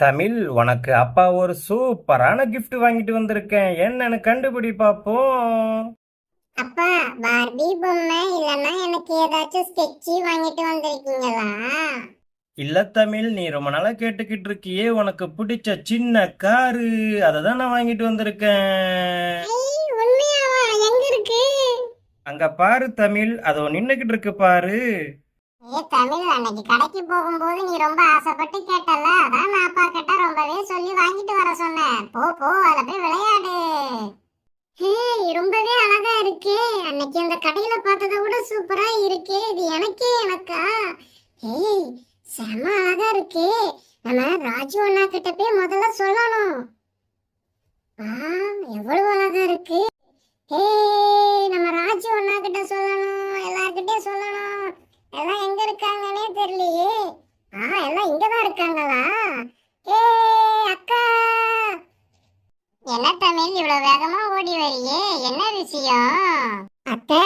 தமிழ் உனக்கு அப்பா ஒரு சூப்பரான gift வாங்கிட்டு வந்திருக்கேன். என்னன்னு கண்டுபிடி பாப்போம் அப்பா பார்பி பொம்மை இல்லனா எனக்கு ஏதாச்சும் ஸ்கெட்சி வாங்கிட்டு வந்திருக்கீங்களா? இல்ல தமிழ் நீ ரொம்ப நாளா கேட்டுக்கிட்டு இருக்கியே. உனக்கு பிடிச்ச சின்ன காரு அதை தான் நான் வாங்கிட்டு வந்திருக்கேன். உண்மையாவா? எங்க இருக்கு? அங்க பாரு தமிழ் அதோ நின்னுகிட்டு இருக்கு பாரு. ஏ தமிழ் அன்னைக்கு கடைக்கு போகும்போது நீ ரொம்ப ஆசைப்பட்டு கேட்டல அதான் நான் அப்பா கிட்ட ரொம்பவே சொல்லி வாங்கிட்டு வர சொன்னேன். போ போ அத போய் விளையாடு. ஹே ரொம்பவே அழகா இருக்கே. அன்னைக்கு அந்த கடையில பார்த்ததை விட சூப்பரா இருக்கே. இது எனக்கே எனக்கா? ஏய் செம அழகா இருக்கே. நம்ம ராஜு அண்ணா கிட்ட போய் முதல்ல சொல்லணும். ஆ எவ்வளவு அழகா இருக்கு. ஏய் இருக்காங்கன்னே தெரியலையே. ஆ எல்லாம் இங்கதான் இருக்காங்களா? ஏ அக்கா. என்ன தமிழ் இவ்வளவு வேகமா ஓடி வரியே என்ன விஷயம்? அத்தை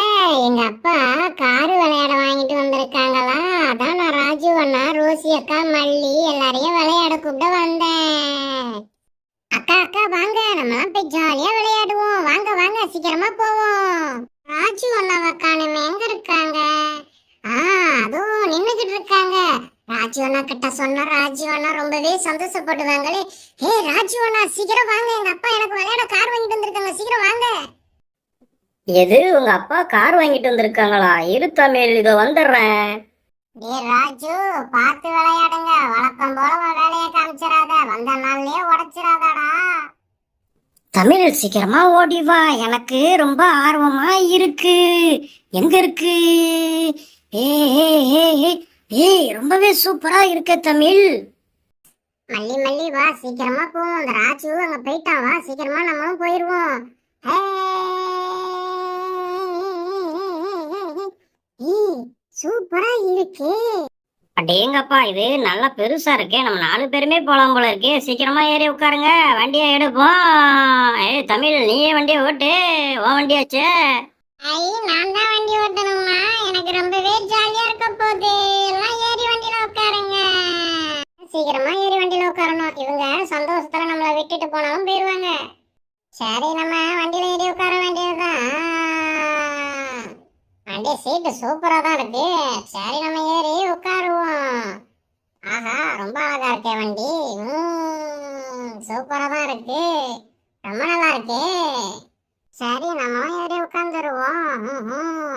எங்க அப்பா காரு விளையாட வாங்கிட்டு வந்திருக்காங்களா? அதான் நான் ராஜு அண்ணா ரோசி அக்கா மல்லி எல்லாரையும் விளையாட கூப்பிட்டு வந்தேன். அக்கா அக்கா வாங்க. நம்மலாம் போய் ஜாலியா விளையாடுவோம். வாங்க வாங்க சீக்கிரமா போவோம். ராஜு அண்ணாவை காணுமே எங்க இருக்காங்க? நின்னுகிட்டு இருக்காங்க. ராஜு அண்ணா கிட்ட சொன்ன ராஜு அண்ணா ரொம்பவே சந்தோஷப்படுவாங்களே. ஹே ராஜு அண்ணா சீக்கிரம் வாங்க. எங்க அப்பா எனக்கு விளையாட கார் வாங்கிட்டு வந்திருக்காங்க. சீக்கிரம் வாங்க. எது? உங்க அப்பா கார் வாங்கிட்டு வந்திருக்காங்களா? இரு தமிழ் இதோ வந்துடுறேன். டே ராஜு பார்த்து விளையாடுங்க. வழக்கம் போல வேலையை காமிச்சிடாத. வந்த நாள்லயே உடைச்சிடாதடா. தமிழ் சீக்கிரமா ஓடி வா. எனக்கு ரொம்ப ஆர்வமா இருக்கு. எங்க இருக்கு? ஏ ஏ ஏ ஏ ஏய் ரொம்பவே சூப்பரா இருக்க தமிழ். மல்லி மல்லி வா சீக்கிரமா போவோம். அந்த ராஜு அங்க போயிட்டான். வா சீக்கிரமா நம்மளும் போயிருவோம். சூப்பரா இருக்கு. அடேங்கப்பா இது நல்லா பெருசா இருக்கே. நம்ம நாலு பேருமே போலாம் போல இருக்கே. சீக்கிரமா ஏறி உட்காருங்க. வண்டியை எடுப்போம். ஏய் தமிழ் நீயே வண்டியை ஓட்டு. உன் வண்டியாச்சே? ஐ நான் தான் வண்டி ஓட்டணுமா. வண்டியில உட்காரணும். இவங்க சந்தோஷத்துல நம்மள விட்டுட்டு போனாலும் போயிருவாங்க. சரி நம்ம வண்டியில ஏறி உட்கார வேண்டியதுதான். வண்டி சீட்டு சூப்பரா தான் இருக்கு. சரி நம்ம ஏறி உட்காருவோம். ஆஹா ரொம்ப அழகா இருக்கே வண்டி. சூப்பரா தான் இருக்கு. ரொம்ப நல்லா இருக்கு. சரி நம்ம ஏறி உட்காந்துருவோம்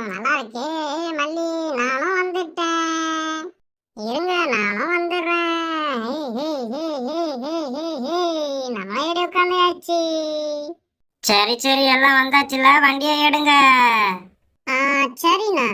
நல்லா இருக்கே ஏய், மல்லி நானும் வந்துட்டேன் இருங்க நானும் வந்துடுறேன் ஹே, ஹே, ஹே, ஹே, ஹே, ஹே, ஹே. நம்ம ஏறி உட்காந்தாச்சு சரி சரி எல்லாம் வந்தாச்சுல வண்டியை எடுங்க. ஆ சரிண்ணா.